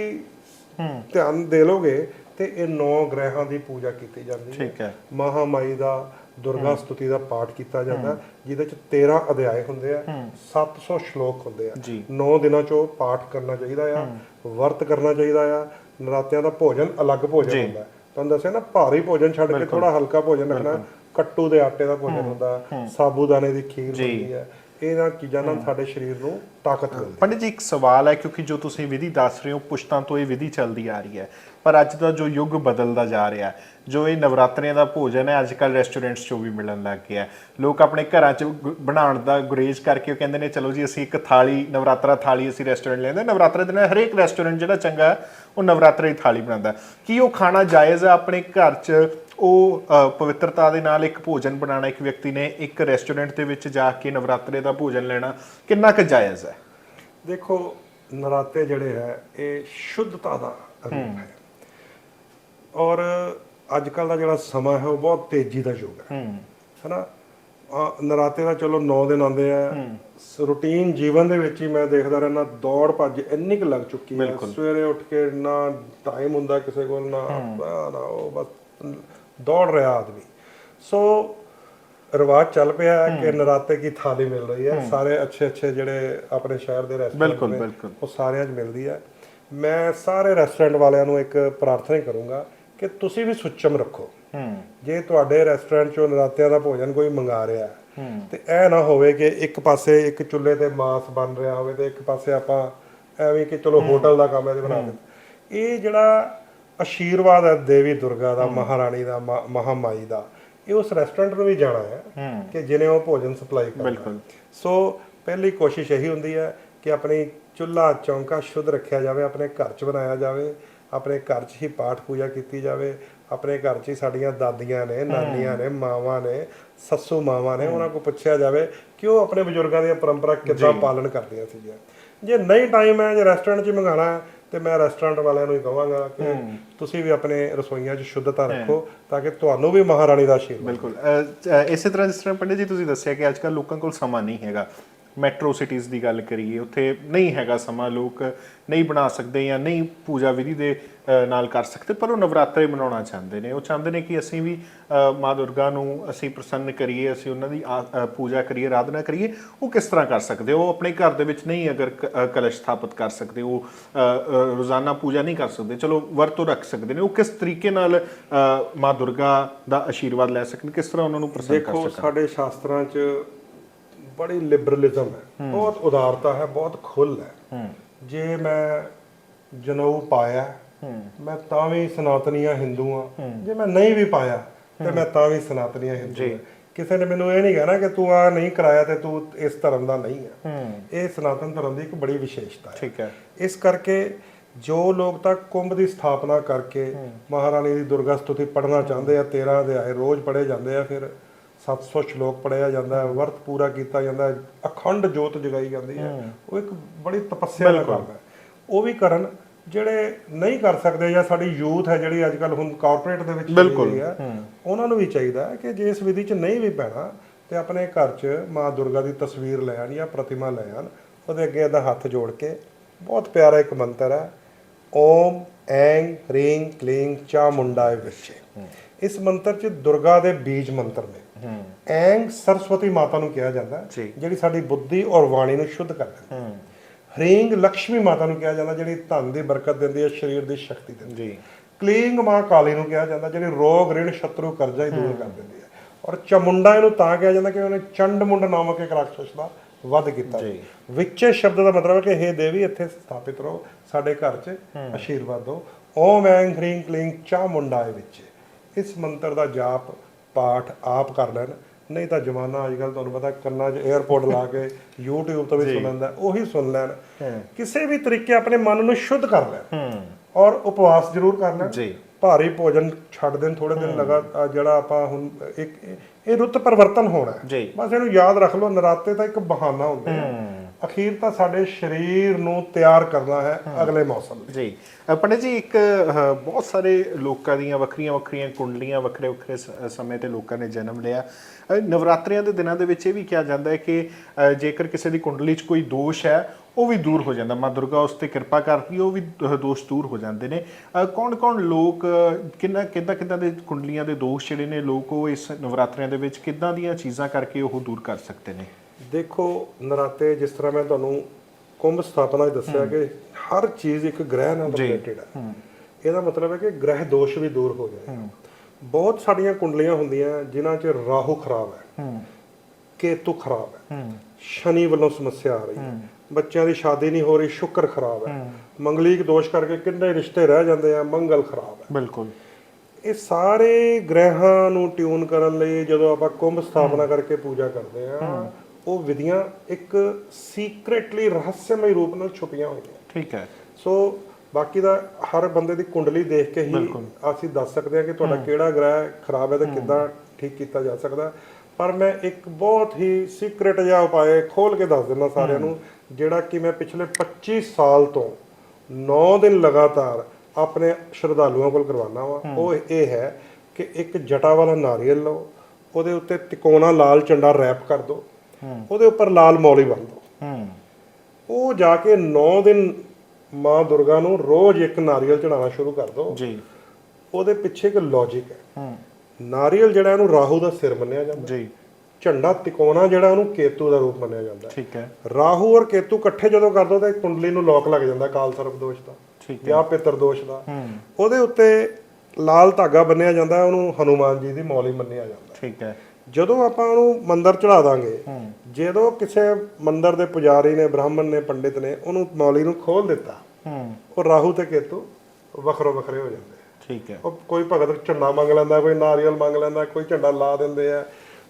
ਧਿਆਨ ਦੇ ਲੋਗੇ ਤੇ ਇਹ ਨੌ ਗ੍ਰਹਿਾਂ ਦੀ ਪੂਜਾ ਕੀਤੀ ਜਾਂਦੀ ਹੈ। ਠੀਕ ਹੈ। ਮਹਾਮਾਈ ਦਾ ਦੁਰਗਾ ਸਤੁਤੀ ਦਾ ਪਾਠ ਕੀਤਾ ਜਾਂਦਾ ਜਿਹਦੇ ਚ 13 ਅਧਿਆਏ ਹੁੰਦੇ ਆ 700 ਸ਼ਲੋਕ ਹੁੰਦੇ ਆ। ਜੀ। 9 ਦਿਨਾਂ ਚ ਉਹ ਪਾਠ ਕਰਨਾ ਚਾਹੀਦਾ ਆ ਵਰਤ ਕਰਨਾ ਚਾਹੀਦਾ ਆ ਨਰਾਤਿਆਂ ਦਾ ਭੋਜਨ ਅਲੱਗ ਭੋਜਨ ਹੁੰਦਾ। ਤੁਹਾਨੂੰ ਦੱਸਿਆ ਨਾ ਭਾਰੀ ਭੋਜਨ ਛੱਡ ਕੇ ਥੋੜਾ ਹਲਕਾ ਭੋਜਨ ਰੱਖਣਾ ਕੱਟੂ ਦੇ ਆਟੇ ਦਾ ਭੋਜਨ ਹੁੰਦਾ ਸਾਬੂਦਾਨੇ ਦੀ ਖੀਰ ਹੁੰਦੀ ਹੈ ਇਹਨਾਂ ਚੀਜ਼ਾਂ ਨਾਲ ਸਾਡੇ ਸਰੀਰ ਨੂੰ ਤਾਕਤ ਮਿਲਦੀ ਹੈ ਪੰਡਿਤ ਜੀ ਇੱਕ ਸਵਾਲ ਹੈ ਕਿਉਂਕਿ ਜੋ ਤੁਸੀਂ ਵਿਧੀ ਦੱਸ ਰਹੇ ਹੋ ਪੁਸ਼ਤਾਂ ਤੋਂ ਇਹ ਵਿਧੀ ਚੱਲਦੀ ਆ ਰਹੀ ਹੈ। ਪਰ ਅੱਜ ਦਾ ਜੋ ਯੁੱਗ ਬਦਲਦਾ ਜਾ ਰਿਹਾ ਜੋ ਇਹ ਨਵਰਾਤਰਿਆਂ ਦਾ ਭੋਜਨ ਹੈ ਅੱਜ ਕੱਲ ਰੈਸਟੋਰੈਂਟਸ 'ਚੋਂ ਵੀ ਮਿਲਣ ਲੱਗ ਗਿਆ। ਲੋਕ ਆਪਣੇ ਘਰਾਂ 'ਚ ਬਣਾਉਣ ਦਾ ਗੁਰੇਜ਼ ਕਰਕੇ ਉਹ ਕਹਿੰਦੇ ਨੇ ਚਲੋ ਜੀ ਅਸੀਂ ਇੱਕ ਥਾਲੀ ਨਵਰਾਤਰਾ ਥਾਲੀ ਅਸੀਂ ਰੈਸਟੋਰੈਂਟ ਲੈਂਦੇ। ਨਵਰਾਤਰੇ ਦੇ ਨਾਲ ਹਰੇਕ ਰੈਸਟੋਰੈਂਟ ਜਿਹੜਾ ਚੰਗਾ ਉਹ ਨਵਰਾਤਰੇ ਦੀ ਥਾਲੀ ਬਣਾਉਂਦਾ। ਕੀ ਉਹ ਖਾਣਾ ਜਾਇਜ਼ ਹੈ ਆਪਣੇ ਘਰ 'ਚ ਉਹ ਪਵਿੱਤਰਤਾ ਦੇ ਨਾਲ ਇੱਕ ਭੋਜਨ ਬਣਾਉਣਾ ਇੱਕ ਵਿਅਕਤੀ ਨੇ ਇੱਕ ਰੈਸਟੋਰੈਂਟ ਦੇ ਵਿੱਚ ਜਾ ਕੇ ਨਵਰਾਤਰੇ ਦਾ ਭੋਜਨ ਲੈਣਾ ਕਿੰਨਾ ਕੁ ਜਾਇਜ਼ ਹੈ ਦੇਖੋ ਨਰਾਤੇ ਜਿਹੜੇ ਹੈ ਇਹ ਸ਼ੁੱਧਤਾ ਦਾ ਰੂਪ ਹੈ ਔਰ ਅੱਜ ਕੱਲ ਦਾ ਜਿਹੜਾ ਸਮਾਂ ਹੈ ਉਹ ਬਹੁਤ ਤੇਜ਼ੀ ਦਾ ਯੁੱਗ ਹੈ। ਹੈਨਾ? ਨਰਾਤੇ ਦਾ ਚਲੋ 9 ਦਿਨ ਆਉਂਦੇ ਆ। ਰੂਟੀਨ ਜੀਵਨ ਦੇ ਵਿੱਚ ਹੀ ਮੈਂ ਦੇਖਦਾ ਰਹਿਣਾ ਦੌੜ ਭੱਜ ਇੰਨੀ ਕੁ ਲੱਗ ਚੁੱਕੀ ਹੈ। ਸਵੇਰੇ ਉੱਠ ਕੇ ਨਾ ਟਾਈਮ ਹੁੰਦਾ ਕਿਸੇ ਕੋਲ ਨਾ ਨਾ ਉਹ ਬਸ ਦੌੜ ਰਿਹਾ ਆਦਮੀ। ਸੋ ਰਿਵਾਜ ਚੱਲ ਪਿਆ ਹੈ ਕਿ ਨਰਾਤੇ ਕੀ ਥਾਲੀ ਮਿਲ ਰਹੀ ਹੈ। ਸਾਰੇ ਅੱਛੇ ਅੱਛੇ ਜਿਹੜੇ ਆਪਣੇ ਸ਼ਹਿਰ ਦੇ ਰੈਸਟੋਰੈਂਟ ਬਿਲਕੁਲ, ਨੇ। ਉਹ ਸਾਰਿਆਂ 'ਚ ਮਿਲਦੀ ਹੈ। ਮੈਂ ਸਾਰੇ ਰੈਸਟੋਰੈਂਟ ਵਾਲਿਆਂ ਨੂੰ ਇੱਕ ਪ੍ਰਾਰਥਨਾ ਕਰੂੰਗਾ ਕਿ ਤੁਸੀਂ ਵੀ ਸੁੱਚਮ ਰੱਖੋ। ਹੂੰ। ਜੇ ਤੁਹਾਡੇ ਰੈਸਟੋਰੈਂਟ 'ਚੋਂ ਨਰਾਤਿਆਂ ਦਾ ਭੋਜਨ ਕੋਈ ਮੰਗਾ ਰਿਹਾ ਹੈ। ਤੇ ਇਹ ਨਾ ਹੋਵੇ ਕਿ ਇੱਕ ਪਾਸੇ ਇੱਕ ਚੁੱਲ੍ਹੇ ਤੇ ਮਾਸ ਬਣ ਰਿਹਾ ਹੋਵੇ ਤੇ ਇੱਕ ਪਾਸੇ ਆਪਾਂ ਐਵੇਂ ਕਿ ਚਲੋ ਹੋਟਲ ਦਾ ਕੰਮ ਹੈ ਤੇ ਬਣਾ ਦਿੱਤਾ ਇਹ ਜਿਹੜਾ ਆਸ਼ੀਰਵਾਦ ਹੈ ਦੇਵੀ ਦੁਰਗਾ ਦਾ ਮਹਾਰਾਣੀ ਦਾ ਮਹਾਮਾਈ ਦਾ ਇਹ ਉਸ ਰੈਸਟੋਰੈਂਟ ਨੂੰ ਵੀ ਜਾਣਾ ਹੈ ਕਿ ਜਿਹਨੇ ਉਹ ਭੋਜਨ ਸਪਲਾਈ ਕਰਨਾ ਬਿਲਕੁਲ। ਸੋ ਪਹਿਲੀ ਕੋਸ਼ਿਸ਼ ਇਹੀ ਹੁੰਦੀ ਹੈ ਕਿ ਆਪਣੀ ਚੁੱਲ੍ਹਾ ਚੌਂਕਾ ਸ਼ੁੱਧ ਰੱਖਿਆ ਜਾਵੇ ਆਪਣੇ ਘਰ 'ਚ ਬਣਾਇਆ ਜਾਵੇ ਆਪਣੇ ਘਰ 'ਚ ਹੀ ਪਾਠ ਪੂਜਾ ਕੀਤੀ ਜਾਵੇ। ਆਪਣੇ ਘਰ 'ਚ ਹੀ ਸਾਡੀਆਂ ਦਾਦੀਆਂ ਨੇ ਨਾਨੀਆਂ ਨੇ ਮਾਵਾਂ ਨੇ ਸੱਸੂ ਮਾਵਾਂ ਨੇ ਉਹਨਾਂ ਕੋਲ ਪੁੱਛਿਆ ਜਾਵੇ ਕਿ ਉਹ ਆਪਣੇ ਬਜ਼ੁਰਗਾਂ ਦੀਆਂ ਪਰੰਪਰਾ ਕਿੱਦਾਂ ਪਾਲਣ ਕਰਦੀਆਂ ਸੀਗੀਆਂ। ਜੇ ਨਹੀਂ ਟਾਈਮ ਹੈ ਜੇ ਰੈਸਟੋਰੈਂਟ 'ਚ ਮੰਗਾਣਾ ਹੈ ਤੇ ਮੈਂ ਰੈਸਟੋਰੈਂਟ ਵਾਲਿਆਂ ਨੂੰ ਹੀ ਕਹਾਂਗਾ ਕਿ ਤੁਸੀਂ ਵੀ ਆਪਣੇ ਰਸੋਈਆਂ 'ਚ ਸ਼ੁੱਧਤਾ ਰੱਖੋ ਤਾਂ ਕਿ ਤੁਹਾਨੂੰ ਵੀ ਮਹਾਰਾਣੀ ਦਾ ਆਸ਼ੀਰਵਾਦ ਬਿਲਕੁਲ। ਇਸੇ ਤਰ੍ਹਾਂ ਜਿਸ ਤਰ੍ਹਾਂ ਪੰਡਿਤ ਜੀ ਤੁਸੀਂ ਦੱਸਿਆ ਕਿ ਅੱਜ ਕੱਲ ਲੋਕਾਂ ਕੋਲ ਸਮਾਂ ਨਹੀਂ ਹੈਗਾ। ਮੈਟਰੋ ਸਿਟੀਜ਼ ਦੀ ਗੱਲ ਕਰੀਏ ਉੱਥੇ ਨਹੀਂ ਹੈਗਾ ਸਮਾਂ ਲੋਕ ਨਹੀਂ ਬਣਾ ਸਕਦੇ ਜਾਂ ਨਹੀਂ ਪੂਜਾ ਵਿਧੀ ਦੇ ਨਾਲ ਕਰ ਸਕਦੇ ਪਰ ਉਹ ਨਵਰਾਤਰੇ ਮਨਾਉਣਾ ਚਾਹੁੰਦੇ ਨੇ। ਉਹ ਚਾਹੁੰਦੇ ਨੇ ਕਿ ਅਸੀਂ ਵੀ ਮਾਂ ਦੁਰਗਾ ਨੂੰ ਅਸੀਂ ਪ੍ਰਸੰਨ ਕਰੀਏ ਅਸੀਂ ਉਹਨਾਂ ਦੀ ਪੂਜਾ ਕਰੀਏ ਆਰਾਧਨਾ ਕਰੀਏ ਉਹ ਕਿਸ ਤਰ੍ਹਾਂ ਕਰ ਸਕਦੇ? ਉਹ ਆਪਣੇ ਘਰ ਦੇ ਵਿੱਚ ਨਹੀਂ ਅਗਰ ਕਲਸ਼ ਸਥਾਪਿਤ ਕਰ ਸਕਦੇ ਉਹ ਰੋਜ਼ਾਨਾ ਪੂਜਾ ਨਹੀਂ ਕਰ ਸਕਦੇ। ਚਲੋ ਵਰਤੋਂ ਰੱਖ ਸਕਦੇ ਨੇ। ਉਹ ਕਿਸ ਤਰੀਕੇ ਨਾਲ ਮਾਂ ਦੁਰਗਾ ਦਾ ਆਸ਼ੀਰਵਾਦ ਲੈ ਸਕਣ? ਕਿਸ ਤਰ੍ਹਾਂ ਉਹਨਾਂ ਨੂੰ ਪ੍ਰਸੰਨ ਕਰ ਦੇਖੋ ਸਕਣ? ਸਾਡੇ ਸ਼ਾਸਤਰਾਂ 'ਚ ਬੜੀ ਲਿਬਰਲਿਜ਼ਮ ਹੈ। ਬਹੁਤ ਉਦਾਰਤਾ ਹੈ ਬਹੁਤ ਖੁੱਲ ਹੈ। ਜੇ ਮੈਂ ਜਨੇਊ ਪਾਇਆ ਮੈਂ ਤਾਂ ਵੀ ਸਨਾਤਨੀਆ ਹਿੰਦੂ ਆ ਜੇ ਮੈਂ ਨਹੀਂ ਵੀ ਪਾਇਆ ਤੇ ਮੈਂ ਤਾਂ ਵੀ ਸਨਾਤਨੀਆ ਹਿੰਦੂ ਆ ਕਿਸੇ ਨੇ ਮੈਨੂੰ ਇਹ ਨਹੀਂ ਕਹਿਣਾ ਕਿ ਤੂੰ ਆ ਨਹੀਂ ਕਰਾਇਆ ਤੇ ਤੂੰ ਇਸ ਧਰਮ ਦਾ ਨਹੀਂ ਆ ਇਹ ਸਨਾਤਨ ਧਰਮ ਦੀ ਇੱਕ ਬੜੀ ਵਿਸ਼ੇਸ਼ਤਾ ਹੈ। ਠੀਕ ਹੈ। ਇਸ ਕਰਕੇ ਜੋ ਲੋਕ ਤਾਂ ਕੁੰਭ ਦੀ ਸਥਾਪਨਾ ਕਰਕੇ ਮਹਾਰਾਣੀ ਦੀ ਦੁਰਗਾ ਸਤੁਤੀ ਪੜਨਾ ਚਾਹੁੰਦੇ ਆ 13 ਅਧਿਆਏ ਰੋਜ਼ ਪੜ੍ਹੇ ਜਾਂਦੇ ਆ ਫਿਰ 700 ਸ਼ਲੋਕ ਪੜਿਆ ਜਾਂਦਾ ਹੈ ਵਰਤ ਪੂਰਾ ਕੀਤਾ ਜਾਂਦਾ ਹੈ ਅਖੰਡ ਜੋਤ ਜਗਾਈ ਜਾਂਦੀ ਹੈ। ਉਹ ਇੱਕ ਬੜੀ ਤਪੱਸਿਆ ਦਾ ਕੰਮ ਹੈ। ਉਹ ਵੀ ਕਰਨ ਜਿਹੜੇ ਨਹੀਂ ਕਰ ਸਕਦੇ ਜਾਂ ਸਾਡੀ ਯੂਥ ਹੈ ਜਿਹੜੀ ਅੱਜ ਕੱਲ ਹੁਣ ਕਾਰਪੋਰੇਟ ਦੇ ਵਿੱਚ ਹੈ ਉਹਨਾਂ ਨੂੰ ਵੀ ਚਾਹੀਦਾ ਹੈ ਕਿ ਜੇ ਇਸ ਵਿਧੀ 'ਚ ਨਹੀਂ ਵੀ ਪੈਣਾ ਤੇ ਆਪਣੇ ਘਰ 'ਚ ਮਾਂ ਦੁਰਗਾ ਦੀ ਤਸਵੀਰ ਲੈ ਆਣ ਜਾਂ ਪ੍ਰਤਿਮਾ ਲੈ ਆਣ ਉਹਦੇ ਅੱਗੇ ਇਹਦਾ ਹੱਥ ਜੋੜ ਕੇ ਬਹੁਤ ਪਿਆਰਾ ਇੱਕ ਮੰਤਰ ਹੈ ਓਮ ਐਂਗ ਹਰੀਂ ਕਲੀਂ ਚਾਮੁੰਡਾਏ ਵਿਚੇ ਇਸ ਮੰਤਰ 'ਚ ਦੁਰਗਾ ਦੇ ਬੀਜ ਮੰਤਰ ਨੇ। ਐਂਗ ਸਰਸਵਤੀ ਮਾਤਾ ਨੂੰ ਕਿਹਾ ਜਾਂਦਾ। ਜਿਹੜੀ ਸਾਡੀ ਬੁੱਧੀ ਔਰ ਬਾਣੀ ਨੂੰ ਸ਼ੁੱਧ ਕਰਦੀ ਹੈ। ਹਰੀਂਗ ਲక్ష్ਮੀ ਮਾਤਾ ਨੂੰ ਕਿਹਾ ਜਾਂਦਾ ਜਿਹੜੀ ਧਨ ਦੀ ਬਰਕਤ ਦਿੰਦੀ ਹੈ ਸਰੀਰ ਦੀ ਸ਼ਕਤੀ ਦਿੰਦੀ ਹੈ। ਕਲੀਂਗ ਮਾਂ ਕਾਲੀ ਨੂੰ ਕਿਹਾ ਜਾਂਦਾ ਜਿਹੜੀ ਰੋਗ ਰਿਣ ਸ਼ਤਰੂ ਕਰਜ਼ਾ ਹੀ ਦੂਰ ਕਰ ਦਿੰਦੀ ਹੈ। ਔਰ ਚਮੁੰਡਾ ਇਹਨੂੰ ਤਾਂ ਕਿਹਾ ਜਾਂਦਾ ਕਿ ਉਹਨੇ ਚੰਡਮੁੰਡ ਨਾਮਕ ਇੱਕ ਰਾਖਸ਼ ਦਾ ਵਧ ਕੀਤਾ। ਜੀ। ਵਿੱਚੇ ਸ਼ਬਦ ਦਾ ਮਤਲਬ ਹੈ ਕਿ ਹੇ ਦੇਵੀ ਇੱਥੇ ਸਥਾਪਿਤ ਰਹੋ ਸਾਡੇ ਘਰ 'ਚ ਆਸ਼ੀਰਵਾਦ ਦਿਓ। ਓਮ ਐਂ ਹਰੀਂ ਕਲੀਂ ਚਾਮੁੰਡਾਏ ਵਿੱਚ। ਇਸ ਮੰਤਰ ਦਾ ਜਾਪ ਪਾਠ ਆਪ ਕਰ ਲੈਣ। ਨਹੀਂ ਤਾਂ ਜਮਾਨਾ ਅੱਜ ਕੱਲ ਤੁਹਾਨੂੰ ਪਤਾ ਕੰਨਾਂ 'ਚ 에어ਪੋਰਟ ਲਾ ਕੇ YouTube ਤੋਂ ਵੀ ਸੁਣ ਲੈਂਦਾ ਉਹੀ ਸੁਣ ਲੈਣ। ਕਿਸੇ ਵੀ ਤਰੀਕੇ ਆਪਣੇ ਮਨ ਨੂੰ ਸ਼ੁੱਧ ਕਰ ਲੈਣ। ਔਰ ਉਪਵਾਸ ਜ਼ਰੂਰ ਕਰ ਲੈਣ। ਜੀ। ਭਾਰੀ ਭੋਜਨ ਛੱਡ ਦੇਣ ਥੋੜੇ ਦਿਨ ਲਗਾਤਾਰ ਜਿਹੜਾ ਆਪਾਂ ਹੁਣ ਇੱਕ ਇਹ ਰੁੱਤ ਪਰਿਵਰਤਨ ਹੋਣਾ ਹੈ। ਬਸ ਇਹਨੂੰ ਯਾਦ ਰੱਖ ਲਓ ਨਰਾਤੇ ਤਾਂ ਇੱਕ ਬਹਾਨਾ ਹੁੰਦਾ ਹੈ। ਅਖੀਰ ਤਾਂ ਸਾਡੇ ਸਰੀਰ ਨੂੰ ਤਿਆਰ ਕਰਨਾ ਹੈ ਅਗਲੇ ਮੌਸਮ ਲਈ ਜੀ। ਪੰਡਿਤ ਜੀ ਇੱਕ ਬਹੁਤ ਸਾਰੇ ਲੋਕਾਂ ਦੀਆਂ ਵੱਖਰੀਆਂ ਵੱਖਰੀਆਂ ਕੁੰਡਲੀਆਂ ਵੱਖਰੇ ਵੱਖਰੇ ਸਮੇਂ ਤੇ ਲੋਕਾਂ ਨੇ ਜਨਮ ਲਿਆ। ਨਵਰਾਤਰਿਆਂ ਦੇ ਦਿਨਾਂ ਦੇ ਵਿੱਚ ਇਹ ਵੀ ਕਿਹਾ ਜਾਂਦਾ ਹੈ ਕਿ ਜੇਕਰ ਕਿਸੇ ਦੀ ਕੁੰਡਲੀ 'ਚ ਕੋਈ ਦੋਸ਼ ਹੈ ਉਹ ਵੀ ਦੂਰ ਹੋ ਜਾਂਦਾ। ਮਾਂ ਦੁਰਗਾ ਉਸ ਤੇ ਕਿਰਪਾ ਕਰਦੀ ਉਹ ਵੀ ਦੋਸ਼ ਦੂਰ ਹੋ ਜਾਂਦੇ ਨੇ। ਕੌਣ ਕੌਣ ਲੋਕ ਕਿੰਨਾ ਕਿੱਦਾਂ ਕਿੱਦਾਂ ਦੇ ਕੁੰਡਲੀਆਂ ਦੇ ਦੋਸ਼ ਜਿਹੜੇ ਨੇ ਲੋਕ ਉਹ ਇਸ ਨਵਰਾਤਰਿਆਂ ਦੇ ਵਿੱਚ ਕਿੱਦਾਂ ਦੀਆਂ ਚੀਜ਼ਾਂ ਕਰਕੇ ਉਹ ਦੂਰ ਕਰ ਸਕਦੇ ਨੇ? ਦੇਖੋ ਨਰਾਤੇ ਜਿਸ ਤਰ੍ਹਾਂ ਮੈਂ ਤੁਹਾਨੂੰ ਕੁੰਭ ਸਥਾਪਨਾ 'ਚ ਦੱਸਿਆ ਕਿ ਹਰ ਚੀਜ਼ ਇੱਕ ਗ੍ਰਹਿ ਨਾਲ ਰਿਲੇਟਡ ਹੈ। ਇਹਦਾ ਮਤਲਬ ਹੈ ਕਿ ਗ੍ਰਹਿ ਦੋਸ਼ ਵੀ ਦੂਰ ਹੋ ਜਾਏ। ਬਹੁਤ ਸਾਡੀਆਂ ਕੁੰਡਲੀਆਂ ਹੁੰਦੀਆਂ ਜਿਨ੍ਹਾਂ 'ਚ ਰਾਹੂ ਖਰਾਬ ਹੈ। ਕੇਤੂ ਖਰਾਬ ਹੈ। ਸ਼ਨੀ ਵੱਲੋਂ ਸਮੱਸਿਆ ਆ ਰਹੀ ਹੈ। ਬੱਚਿਆਂ ਦੀ ਸ਼ਾਦੀ ਨਹੀਂ ਹੋ ਰਹੀ ਸ਼ੁਕਰ ਖਰਾਬ ਹੈ। ਮੰਗਲੀਕ ਦੋਸ਼ ਕਰਕੇ ਕਿੰਨੇ ਰਿਸ਼ਤੇ ਰਹਿ ਜਾਂਦੇ ਆ ਮੰਗਲ ਖਰਾਬ ਹੈ। ਬਿਲਕੁਲ। ਇਹ ਸਾਰੇ ਗ੍ਰਹਿਾਂ ਨੂੰ ਟਿਊਨ ਕਰਨ ਲਈ ਜਦੋਂ ਆਪਾਂ ਕੁੰਭ ਸਥਾਪਨਾ ਕਰਕੇ ਪੂਜਾ ਕਰਦੇ ਆ ਉਹ ਵਿਧੀਆਂ ਇੱਕ ਸੀਕ੍ਰੇਟਲੀ ਰਹੱਸਮਈ ਰੂਪ ਨਾਲ ਛੁਪੀਆਂ ਹੋਈਆਂ। ਠੀਕ ਹੈ। ਸੋ ਬਾਕੀ ਦਾ ਹਰ ਬੰਦੇ ਦੀ ਕੁੰਡਲੀ ਦੇਖ ਕੇ ਹੀ ਅਸੀਂ ਦੱਸ ਸਕਦੇ ਹਾਂ ਕਿ ਤੁਹਾਡਾ ਕਿਹੜਾ ਗ੍ਰਹਿ ਖਰਾਬ ਹੈ ਤੇ ਕਿੱਦਾਂ ਠੀਕ ਕੀਤਾ ਜਾ ਸਕਦਾ। ਪਰ ਮੈਂ ਇੱਕ ਬਹੁਤ ਹੀ ਸੀਕ੍ਰੇਟ ਜਿਹਾ ਉਪਾਅ ਖੋਲ ਕੇ ਦੱਸ ਦਿੰਦਾ ਸਾਰਿਆਂ ਨੂੰ ਜਿਹੜਾ ਕਿ ਮੈਂ ਪਿਛਲੇ 25 ਸਾਲ ਤੋਂ 9 ਦਿਨ ਲਗਾਤਾਰ ਆਪਣੇ ਸ਼ਰਧਾਲੂਆਂ ਕੋਲ ਕਰਵਾਉਣਾ ਵਾ। ਉਹ ਇਹ ਹੈ ਕਿ ਇੱਕ ਜਟਾ ਵਾਲਾ ਨਾਰੀਅਲ ਲਓ ਉਹਦੇ ਉੱਤੇ ਤਿਕੋਣਾ ਲਾਲ ਝੰਡਾ ਰੈਪ ਕਰ ਦਿਓ ਉਹਦੇ ਉੱਪਰ ਲਾਲ ਮੌਲੀ ਬੰਨ ਹੂੰ। ਉਹ ਜਾ ਕੇ 9 ਦਿਨ ਮਾਂ ਦੁਰਗਾ ਨੂੰ ਰੋਜ਼ ਇੱਕ ਨਾਰੀਅਲ ਚੜਾਉਣਾ ਸ਼ੁਰੂ ਕਰ ਦਿਓ ਜੀ। ਉਹਦੇ ਪਿੱਛੇ ਇੱਕ ਲੌਜੀਕ ਹੈ। ਹੂੰ। ਨਾਰੀਅਲ ਜਿਹੜਾ ਇਹਨੂੰ ਰਾਹੂ ਦਾ ਸਿਰ ਮੰਨਿਆ ਜਾਂਦਾ। ਜੀ। ਝੰਡਾ ਤਿਕੋਣਾ ਜਿਹੜਾ ਉਹਨੂੰ ਕੇਤੂ ਦਾ ਰੂਪ ਮੰਨਿਆ ਜਾਂਦਾ। ਠੀਕ ਹੈ। ਰਾਹੂ ਔਰ ਕੇਤੂ ਇਕੱਠੇ ਜਦੋਂ ਕਰ ਦੋ ਤਾਂ ਇੱਕ ਕੁੰਡਲੀ ਨੂੰ ਲੋਕ ਲੱਗ ਜਾਂਦਾ ਕਾਲ ਸਰਪ ਦੋਸ਼ ਦਾ ਠੀਕ ਜਾਂ ਪਿਤਰ ਦੋਸ਼ ਦਾ। ਉਹਦੇ ਉੱਤੇ ਲਾਲ ਧਾਗਾ ਬੰਨਿਆ ਜਾਂਦਾ ਉਹਨੂੰ ਹਨੂਮਾਨ ਜੀ ਦੀ ਮੌਲੀ ਮੰਨਿਆ ਜਾਂਦਾ। ਠੀਕ ਹੈ। ਜਦੋਂ ਆਪਾਂ ਉਹਨੂੰ ਮੰਦਰ ਚੜਾ ਦਾਂਗੇ ਜਦੋਂ ਕਿਸੇ ਮੰਦਰ ਦੇ ਪੁਜਾਰੀ ਨੇ ਬ੍ਰਾਹਮਣ ਨੇ ਪੰਡਿਤ ਨੇ ਉਹਨੂੰ ਮੌਲੀ ਨੂੰ ਖੋਲ ਦਿੱਤਾ ਹੂੰ। ਉਹ ਰਾਹੂ ਤੇ ਕੇਤੂ ਵੱਖਰੋ ਵੱਖਰੇ ਹੋ ਜਾਂਦੇ। ਠੀਕ ਹੈ। ਉਹ ਕੋਈ ਭਗਤ ਝੰਡਾ ਮੰਗ ਲੈਂਦਾ ਕੋਈ ਨਾਰੀਅਲ ਮੰਗ ਲੈਂਦਾ ਕੋਈ ਝੰਡਾ ਲਾ ਦਿੰਦੇ ਆ।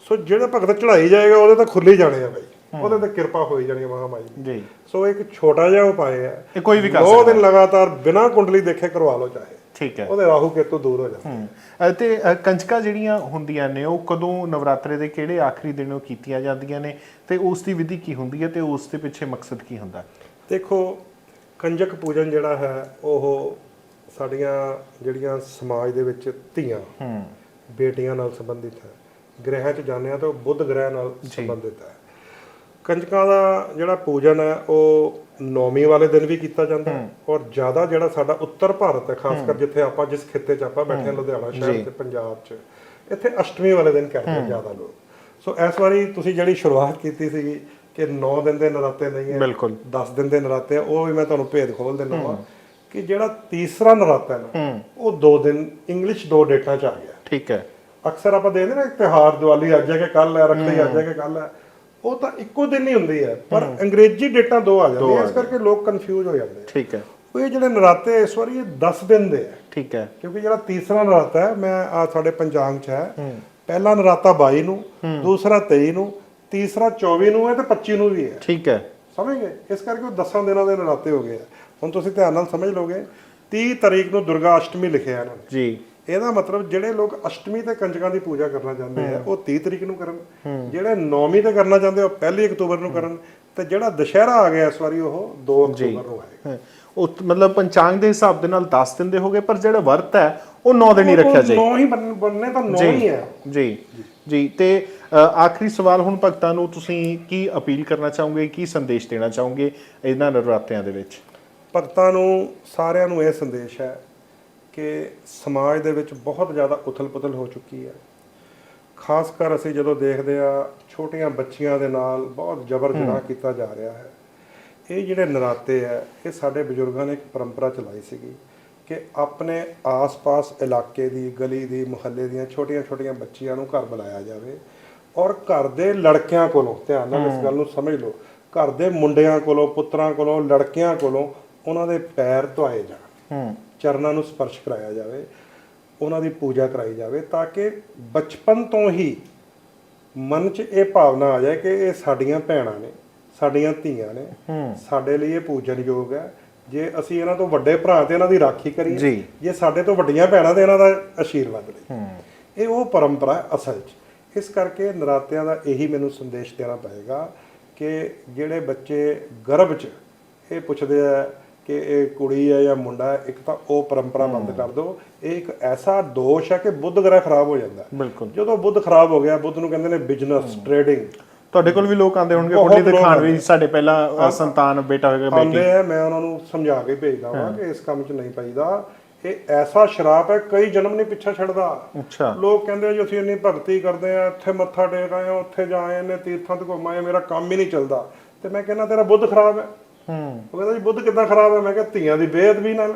ਸੋ ਜਿਹੜਾ ਭਗਤ ਚੜਾਈ ਜਾਏਗਾ ਉਹਦੇ ਤਾਂ ਖੁੱਲੇ ਜਾਣੇ ਆ ਬਾਈ। ਉਹਦੇ ਤੇ ਕਿਰਪਾ ਹੋਈ ਜਾਣੀ ਆ ਮਹਾਮਾਈ ਜੀ। ਸੋ ਇੱਕ ਛੋਟਾ ਜਿਹਾ ਉਪਾਅ ਹੈ। ਇਹ ਕੋਈ ਵੀ ਕਰ ਨੌ ਦਿਨ ਲਗਾਤਾਰ ਬਿਨਾਂ ਕੁੰਡਲੀ ਦੇਖੇ ਕਰਵਾ ਲਓ ਚਾਹੇ। ਠੀਕ ਹੈ। ਉਹਦੇ ਰਾਹੂ ਕੇਤੂ ਦੂਰ ਹੋ ਜਾਂਦੇ। ਅ, ਤੇ ਅ, ਕੰਜਕਾਂ ਜਿਹੜੀਆਂ ਹੁੰਦੀਆਂ ਨੇ ਉਹ ਕਦੋਂ ਨਵਰਾਤਰੇ ਦੇ ਕਿਹੜੇ ਆਖਰੀ ਦਿਨ ਉਹ ਕੀਤੀਆਂ ਜਾਂਦੀਆਂ ਨੇ ਤੇ ਉਸ ਦੀ ਵਿਧੀ ਕੀ ਹੁੰਦੀ ਹੈ ਤੇ ਉਸ ਦੇ ਪਿੱਛੇ ਮਕਸਦ ਕੀ ਹੁੰਦਾ? ਦੇਖੋ ਕੰਜਕ ਪੂਜਨ ਜਿਹੜਾ ਹੈ ਉਹ ਸਾਡੀਆਂ ਜਿਹੜੀਆਂ ਸਮਾਜ ਦੇ ਵਿੱਚ ਧੀਆਂ ਹੂੰ। ਬੇਟੀਆਂ ਨਾਲ ਸੰਬੰਧਿਤ ਹੈ। ਗ੍ਰਹਿਾਂ 'ਚ ਜਾਂਦੇ ਆ ਤਾਂ ਉਹ ਬੁੱਧ ਗ੍ਰਹਿ ਨਾਲ ਸੰਬੰਧਿਤ ਹੈ। ਕੰਜਕਾਂ ਦਾ ਜਿਹੜਾ ਪੂਜਨ ਹੈ ਉਹ ਨੌਮੀ ਵਾਲੇ ਦਿਨ ਵੀ ਕੀਤਾ ਜਾਂਦਾ ਹੈ ਔਰ ਜ਼ਿਆਦਾ ਜਿਹੜਾ ਸਾਡਾ ਉੱਤਰ ਭਾਰਤ ਹੈ ਖਾਸ ਕਰ ਜਿੱਥੇ ਆਪਾਂ ਜਿਸ ਖਿੱਤੇ 'ਚ ਆਪਾਂ ਬੈਠੇ ਹਾਂ ਲੁਧਿਆਣਾ ਸ਼ਹਿਰ ਤੇ ਪੰਜਾਬ 'ਚ ਇੱਥੇ ਅਸ਼ਟਮੀ ਵਾਲੇ ਦਿਨ ਕਰਦੇ ਆ ਜ਼ਿਆਦਾ ਲੋਕ। ਸੋ ਇਸ ਵਾਰੀ ਤੁਸੀਂ ਜਿਹੜੀ ਸ਼ੁਰੂਆਤ ਕੀਤੀ ਸੀਗੀ ਕਿ 9 ਦਿਨ ਦੇ ਨਰਾਤੇ ਨਹੀਂ ਹੈ ਬਿਲਕੁਲ। 10 ਦਿਨ ਦੇ ਨਰਾਤੇ ਆ ਉਹ ਵੀ ਮੈਂ ਤੁਹਾਨੂੰ ਭੇਦ ਖੋਲ ਦਿੰਦਾ ਹਾਂ। ਕਿ ਜਿਹੜਾ ਤੀਸਰਾ ਨਰਾਤਾ ਹੈ ਉਹ 2 ਦਿਨ ਇੰਗਲਿਸ਼ ਦੋ ਡੇਟਾਂ 'ਚ ਆ ਗਿਆ। ਠੀਕ ਹੈ। ਅਕਸਰ ਆਪਾਂ ਦੇਖਦੇ ਨਾ ਇੱਕ ਤਿਉਹਾਰ ਦੀਵਾਲੀ ਅੱਜ ਹੈ ਕਿ ਕੱਲ ਹੈ ਰੱਖੜੀ ਅੱਜ ਹੈ। ਕਿ ਕੱਲ ਹੈ। ਉਹ ਤਾਂ ਇੱਕੋ ਦਿਨ ਹੀ ਹੁੰਦੀ ਹੈ ਪਰ ਅੰਗਰੇਜ਼ੀ ਡੇਟਾਂ ਦੋ ਆ ਜਾਂਦੀਆਂ ਇਸ ਕਰਕੇ ਲੋਕ ਕਨਫਿਊਜ਼ ਹੋ ਜਾਂਦੇ ਠੀਕ ਹੈ। ਉਹ ਇਹ ਜਿਹੜੇ ਨਰਾਤੇ ਇਸ ਵਾਰੀ ਇਹ 10 ਦਿਨ ਦੇ ਹੈ ਠੀਕ ਹੈ। ਕਿਉਂਕਿ ਜਿਹੜਾ ਤੀਸਰਾ ਨਰਾਤਾ ਹੈ ਮੈਂ ਆ ਸਾਡੇ ਪੰਚਾਂਗ 'ਚ ਹੈ। ਪਹਿਲਾ ਨਰਾਤਾ 22 ਨੂੰ ਦੂਸਰਾ 23 ਨੂੰ ਤੀਸਰਾ 24 ਨੂੰ ਹੈ ਤੇ 25 ਨੂੰ ਵੀ ਹੈ। ਠੀਕ ਹੈ। ਸਮਝ? ਗਏ ਇਸ ਕਰਕੇ ਉਹ 10 ਦਿਨਾਂ ਦੇ ਨਰਾਤੇ ਹੋ ਗਏ ਹੁਣ ਤੁਸੀਂ ਧਿਆਨ ਨਾਲ ਸਮਝ ਲਓਗੇ 30 ਤਾਰੀਖ ਨੂੰ ਦੁਰਗਾ ਅਸ਼ਟਮੀ ਲਿਖਿਆ ਇਹਨਾਂ ਨੇ। ਜੀ। ਇਹਦਾ ਮਤਲਬ ਜਿਹੜੇ ਲੋਕ ਅਸ਼ਟਮੀ ਤੇ ਕੰਜਕਾਂ ਦੀ ਪੂਜਾ ਕਰਨਾ ਚਾਹੁੰਦੇ ਆ ਉਹ 30 ਤਰੀਕ ਨੂੰ ਕਰਨ ਜਿਹੜੇ ਨੌਵੀਂ ਤੇ ਕਰਨਾ ਚਾਹੁੰਦੇ ਆ ਉਹ ਪਹਿਲੀ ਅਕਤੂਬਰ ਨੂੰ ਕਰਨ ਤੇ ਜਿਹੜਾ ਦੁਸ਼ਹਿਰਾ ਆ ਗਿਆ ਇਸ ਵਾਰੀ ਉਹ 2 ਅਕਤੂਬਰ ਨੂੰ ਆਏਗਾ। ਉਹ ਮਤਲਬ ਪੰਚਾਂਗ ਦੇ ਹਿਸਾਬ ਦੇ ਨਾਲ 10 ਦਿਨ ਦੇ ਹੋਗੇ ਪਰ ਜਿਹੜਾ ਵਰਤ ਹੈ ਉਹ 9 ਦਿਨ ਹੀ ਰੱਖਿਆ ਜਾਏ। ਨੌ ਹੀ ਬਣ- ਬਣਨੇ ਤਾਂ ਨੌ ਹੀ ਹੈ ਜੀ। ਜੀ ਤੇ ਆਖਰੀ ਸਵਾਲ ਹੁਣ ਭਗਤਾਂ ਨੂੰ ਤੁਸੀਂ ਕੀ ਅਪੀਲ ਕਰਨਾ ਚਾਹੋਗੇ ਕੀ ਸੰਦੇਸ਼ ਦੇਣਾ ਚਾਹੋਗੇ ਇਹਨਾਂ ਨਵਰਾਤਰਿਆਂ ਦੇ ਵਿੱਚ? ਭਗਤਾਂ ਨੂੰ ਸਾਰਿਆਂ ਨੂੰ ਇਹ ਸੰਦੇਸ਼ ਹੈ ਕਿ ਸਮਾਜ ਦੇ ਵਿੱਚ ਬਹੁਤ ਜ਼ਿਆਦਾ ਉਥਲ-ਪੁਥਲ ਹੋ ਚੁੱਕੀ ਹੈ। ਖਾਸ ਕਰ ਅਸੀਂ ਜਦੋਂ ਦੇਖਦੇ ਆ ਛੋਟੀਆਂ ਬੱਚੀਆਂ ਦੇ ਨਾਲ ਬਹੁਤ ਜ਼ਬਰ ਜਨਾਹ ਕੀਤਾ ਜਾ ਰਿਹਾ ਹੈ। ਇਹ ਜਿਹੜੇ ਨਰਾਤੇ ਹੈ ਇਹ ਸਾਡੇ ਬਜ਼ੁਰਗਾਂ ਨੇ ਇੱਕ ਪਰੰਪਰਾ ਚਲਾਈ ਸੀਗੀ ਕਿ ਆਪਣੇ ਆਸ-ਪਾਸ ਇਲਾਕੇ ਦੀ ਗਲੀ ਦੀ ਮੁਹੱਲੇ ਦੀਆਂ ਛੋਟੀਆਂ-ਛੋਟੀਆਂ ਬੱਚੀਆਂ ਨੂੰ ਘਰ ਬੁਲਾਇਆ ਜਾਵੇ ਔਰ ਘਰ ਦੇ ਲੜਕਿਆਂ ਕੋਲੋਂ ਧਿਆਨ ਨਾਲ ਇਸ ਗੱਲ ਨੂੰ ਸਮਝ ਲਓ ਘਰ ਦੇ ਮੁੰਡਿਆਂ ਕੋਲੋਂ ਪੁੱਤਰਾਂ ਕੋਲੋਂ ਲੜਕਿਆਂ ਕੋਲੋਂ ਉਹਨਾਂ ਦੇ ਪੈਰ ਧੋਏ ਜਾਣ। ਹੂੰ। ਚਰਨਾਂ ਨੂੰ ਸਪਰਸ਼ ਕਰਾਇਆ ਜਾਵੇ ਉਹਨਾਂ ਦੀ ਪੂਜਾ ਕਰਾਈ ਜਾਵੇ ਤਾਂ ਕਿ ਬਚਪਨ ਤੋਂ ਹੀ ਮਨ 'ਚ ਇਹ ਭਾਵਨਾ ਆ ਜਾਏ ਕਿ ਇਹ ਸਾਡੀਆਂ ਭੈਣਾਂ ਨੇ ਸਾਡੀਆਂ ਧੀਆਂ ਨੇ ਸਾਡੇ ਲਈ ਇਹ ਪੂਜਨਯੋਗ ਹੈ। ਜੇ ਅਸੀਂ ਇਹਨਾਂ ਤੋਂ ਵੱਡੇ ਭਰਾ ਤੇ ਇਹਨਾਂ ਦੀ ਰਾਖੀ ਕਰੀਏ ਜੀ। ਸਾਡੇ ਤੋਂ ਵੱਡੀਆਂ ਭੈਣਾਂ ਤੇ ਇਹਨਾਂ ਦਾ ਆਸ਼ੀਰਵਾਦ ਲਈ ਇਹ ਉਹ ਪਰੰਪਰਾ ਅਸਲ 'ਚ। ਇਸ ਕਰਕੇ ਨਰਾਤਿਆਂ ਦਾ ਇਹੀ ਮੈਨੂੰ ਸੰਦੇਸ਼ ਦੇਣਾ ਪਏਗਾ ਕਿ ਜਿਹੜੇ ਬੱਚੇ ਗਰਭ 'ਚ ਇਹ ਪੁੱਛਦੇ ਆ ਕਿ ਇਹ ਕੁੜੀ ਹੈ ਜਾਂ ਮੁੰਡਾ ਹੈ ਇੱਕ ਤਾਂ ਉਹ ਪਰੰਪਰਾ ਬੰਦ ਕਰ ਦਿਓ। ਇਹ ਇੱਕ ਐਸਾ ਦੋਸ਼ ਹੈ ਕਿ ਬੁੱਧ ਗ੍ਰਹਿ ਖਰਾਬ ਹੋ ਜਾਂਦਾ ਹੈ। ਬਿਲਕੁਲ। ਜਦੋਂ ਬੁੱਧ ਖਰਾਬ ਹੋ ਗਿਆ ਬੁੱਧ ਨੂੰ ਕਹਿੰਦੇ ਨੇ ਬਿਜ਼ਨਸ ਟ੍ਰੇਡਿੰਗ ਤੁਹਾਡੇ ਕੋਲ ਵੀ ਲੋਕ ਆਉਂਦੇ ਹੋਣਗੇ ਕੁੰਡੀ ਦੇ ਖਾਣ ਵੀ ਸਾਡੇ ਪਹਿਲਾਂ ਸੰਤਾਨ ਬੇਟਾ ਹੋਏਗਾ ਬੇਟੀ। ਆਉਂਦੇ ਆ ਮੈਂ ਉਹਨਾਂ ਨੂੰ ਸਮਝਾ ਕੇ ਭੇਜਦਾ ਵਾਂ ਕਿ ਇਸ ਕੰਮ 'ਚ ਨਹੀਂ ਪਈਦਾ। ਇਹ ਐਸਾ ਸ਼ਰਾਪ ਹੈ ਕਈ ਜਨਮ ਨਹੀਂ ਪਿੱਛਾ ਛੱਡਦਾ। ਅੱਛਾ। ਲੋਕ ਕਹਿੰਦੇ ਆ ਜੀ ਅਸੀਂ ਇੰਨੀ ਭਗਤੀ ਕਰਦੇ ਆ ਇੱਥੇ ਮੱਥਾ ਟੇਕ ਆਏ ਆ ਉੱਥੇ ਜਾ ਆਏ ਨੇ ਤੀਰਥਾਂ ਤੇ ਘੁੰਮ ਆਏ ਆ, ਮੇਰਾ ਕੰਮ ਹੀ ਨਹੀਂ ਚੱਲਦਾ। ਤੇ ਮੈਂ ਕਹਿੰਦਾ ਤੇਰਾ ਬੁੱਧ ਖਰਾਬ ਹੈ। ਹੂੰ। ਉਹ ਕਹਿੰਦਾ ਜੀ ਬੁੱਧ ਕਿੱਦਾਂ ਖਰਾਬ ਹੈ ਮੈਂ ਕਿਹਾ ਧੀਆਂ ਦੀ ਬੇਅਦਬੀ ਨਾਲ।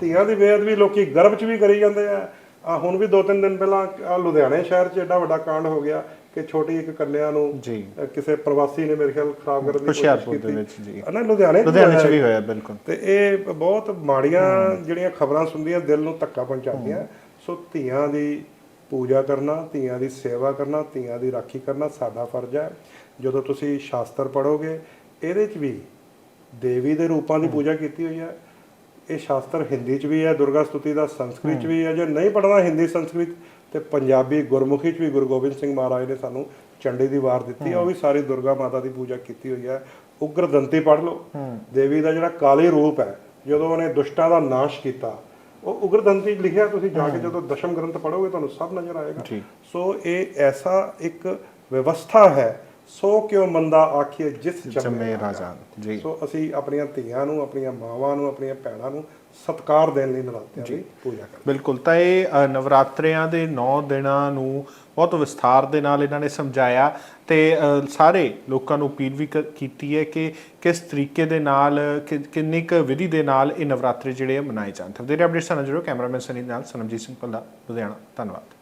ਧੀਆਂ ਦੀ ਬੇਅਦਬੀ ਲੋਕੀ ਗਰਭ 'ਚ ਵੀ ਕਰੀ ਜਾਂਦੇ ਆ। ਆ ਹੁਣ ਵੀ ਦੋ ਤਿੰਨ ਦਿਨ ਪਹਿਲਾਂ ਆ ਲੁਧਿਆਣੇ ਸ਼ਹਿਰ 'ਚ ਏਡਾ ਵੱਡਾ ਕਾਂਡ ਹੋ ਗਿਆ ਕਿ ਛੋਟੀ ਇੱਕ ਕੰਨਿਆ ਨੂੰ ਜੀ। ਕਿਸੇ ਪ੍ਰਵਾਸੀ ਨੇ ਮੇਰੇ ਖਿਆਲ ਖਰਾਬ ਕਰਨ ਦੀ ਕੋਸ਼ਿਸ਼ ਕੀਤੀ। ਵਿੱਚ ਜੀ। ਨਾ ਲੁਧਿਆਣੇ ਲੁਧਿਆਣੇ ਚ ਵੀ ਹੋਇਆ ਬਿਲਕੁਲ। ਤੇ ਇਹ ਬਹੁਤ ਮਾੜੀਆਂ ਜਿਹੜੀਆਂ ਖਬਰਾਂ ਸੁਣਦੀਆਂ ਦਿਲ ਨੂੰ ਧੱਕਾ ਪਹੁੰਚਾਉਂਦੀਆਂ। ਸੋ ਧੀਆਂ ਦੀ ਪੂਜਾ ਕਰਨਾ ਧੀਆਂ ਦੀ ਸੇਵਾ ਕਰਨਾ ਧੀਆਂ ਦੀ ਰਾਖੀ ਕਰਨਾ ਸਾਡਾ ਫਰਜ਼ ਹੈ। ਜਦੋਂ ਤੁਸੀਂ ਸ਼ਾਸਤਰ ਪੜੋਗੇ ਇਹਦੇ 'ਚ ਵੀ ਦੇਵੀ ਦੇ ਰੂਪਾਂ ਦੀ ਪੂਜਾ ਕੀਤੀ ਹੋਈ ਹੈ। ਇਹ ਸ਼ਾਸਤਰ ਹਿੰਦੀ 'ਚ ਵੀ ਹੈ ਦੁਰਗਾ ਸਤੁਤੀ ਦਾ ਸੰਸਕ੍ਰਿਤ 'ਚ ਵੀ ਹੈ। ਜੇ ਨਹੀਂ ਪੜਨਾ ਹਿੰਦੀ ਸੰਸਕ੍ਰਿਤ ਤੇ ਪੰਜਾਬੀ ਗੁਰਮੁਖੀ 'ਚ ਵੀ ਗੁਰੂ ਗੋਬਿੰਦ ਸਿੰਘ ਮਹਾਰਾਜ ਨੇ ਸਾਨੂੰ ਚੰਡੀ ਦੀ ਵਾਰ ਦਿੱਤੀ। ਹੈ ਉਹ ਵੀ ਸਾਰੀ ਦੁਰਗਾ ਮਾਤਾ ਦੀ ਪੂਜਾ ਕੀਤੀ ਹੋਈ ਹੈ। ਉਗਰ ਦੰਤੀ ਪੜ ਲਓ। ਦੇਵੀ ਦਾ ਜਿਹੜਾ ਕਾਲੀ ਰੂਪ ਹੈ ਜਦੋਂ ਉਹਨੇ ਦੁਸ਼ਟਾਂ ਦਾ ਨਾਸ਼ ਕੀਤਾ ਉਹ ਉਗਰ ਦੰਤੀ 'ਚ ਲਿਖਿਆ ਤੁਸੀਂ ਜਾ ਕੇ ਜਦੋਂ ਦਸ਼ਮ ਗ੍ਰੰਥ ਪੜੋਗੇ ਤੁਹਾਨੂੰ ਸਭ ਨਜ਼ਰ ਆਏਗਾ। ਸੋ ਇਹ ਐਸਾ ਇੱਕ ਵਿਵਸਥਾ ਹੈ ਸੋ ਕਿਉ ਮੰਦਾ ਆਖੀਏ ਜਿਸ ਜੰਮੇ ਰਾਜਾਨ ਜੀ। ਸੋ ਅਸੀਂ ਆਪਣੀਆਂ ਧੀਆਂ ਨੂੰ ਆਪਣੀਆਂ ਮਾਵਾਂ ਨੂੰ ਆਪਣੀਆਂ ਭੈਣਾਂ ਨੂੰ ਸਤਿਕਾਰ ਦੇਣ ਲਈ ਨਰਾਤਿਆਂ ਦੀ ਪੂਜਾ ਕਰਦੇ ਬਿਲਕੁਲ। ਤਾਂ ਇਹ ਨਵਰਾਤਰਿਆਂ ਦੇ 9 ਦਿਨਾਂ ਨੂੰ ਬਹੁਤ ਵਿਸਥਾਰ ਦੇ ਨਾਲ ਇਹਨਾਂ ਨੇ ਸਮਝਾਇਆ ਤੇ ਸਾਰੇ ਲੋਕਾਂ ਨੂੰ ਅਪੀਲ ਵੀ ਕੀਤੀ ਹੈ ਕਿ ਕਿਸ ਤਰੀਕੇ ਦੇ ਨਾਲ ਕਿ- ਕਿੰਨੀ ਕੁ ਵਿਧੀ ਦੇ ਨਾਲ ਇਹ ਨਵਰਾਤਰੇ ਜਿਹੜੇ ਮਨਾਏ ਜਾਣ। ਤੇ ਵਧੇਰੇ ਅਪਡੇਟਸ ਨਾਲ ਜੁੜੋ ਕੈਮਰਾਮੈਨ ਸਨੀ ਨਾਲ ਸਨਮਜੀਤ ਸਿੰਘ ਪੱਲਾ ਲੁਧਿਆਣਾ। ਧੰਨਵਾਦ।